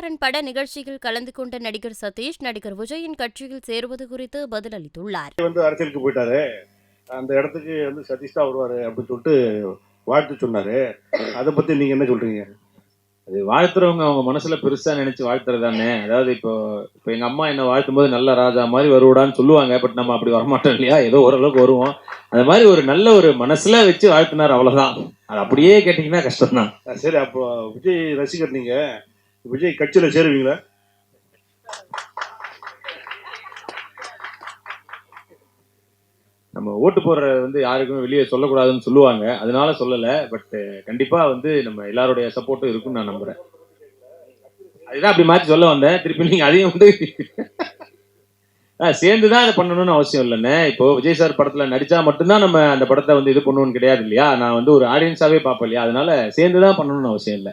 வேட்டைக்காரன் பட நிகழ்ச்சியில் கலந்து கொண்ட நடிகர் சதீஷ் நடிகர் விஜயின் கட்சியில் சேருவது குறித்து பதிலளித்துள்ளார். வந்து அரசியலுக்கு போயிட்டாரு. அந்த இடத்துக்கு வந்து சதீஷ் தான் வருவாரு அப்படின்னு சொல்லிட்டு வாழ்த்து சொன்னாரு. அதை பத்தி நீங்க என்ன சொல்றீங்க? அது வாழ்த்துறவங்க அவங்க மனசுல பெருசா நினைச்சு வாழ்த்துறது தானே. அதாவது இப்போ இப்போ எங்க அம்மா என்ன வாழ்த்தும் போது நல்ல ராஜா மாதிரி வருவாடான்னு சொல்லுவாங்க. பட் நம்ம அப்படி வரமாட்டோம் இல்லையா? ஏதோ ஓரளவுக்கு வருவோம். அந்த மாதிரி ஒரு நல்ல ஒரு மனசுல வச்சு வாழ்த்தினார் அவ்வளவுதான். அது அப்படியே கேட்டீங்கன்னா கஷ்டம் தான் சரி அப்போ விஜய் ரசிகர் நீங்க. விஜய் கட்சியில சேருவீங்களா? நம்ம ஓட்டு போடுறது வந்து யாருக்குமே வெளியே சொல்லக்கூடாதுன்னு சொல்லுவாங்க. அதனால சொல்லல. பட் கண்டிப்பா வந்து நம்ம எல்லாருடைய சப்போர்ட்டும் இருக்கும்னு நான் நம்புறேன். அதுதான் அப்படி மாத்தி சொல்ல வந்தேன். திருப்பி நீங்க அதையும் வந்து சேர்ந்து தான் அதை பண்ணணும்னு அவசியம் இல்லைண்ணே. இப்போ விஜய் சார் படத்துல நடிச்சா மட்டும்தான் நம்ம அந்த படத்தை வந்து இது பண்ணணும்னு கிடையாது இல்லையா? நான் வந்து ஒரு ஆடியன்ஸாவே பார்ப்பேன் இல்லையா? அதனால சேர்ந்து தான் பண்ணணும்னு அவசியம் இல்லை.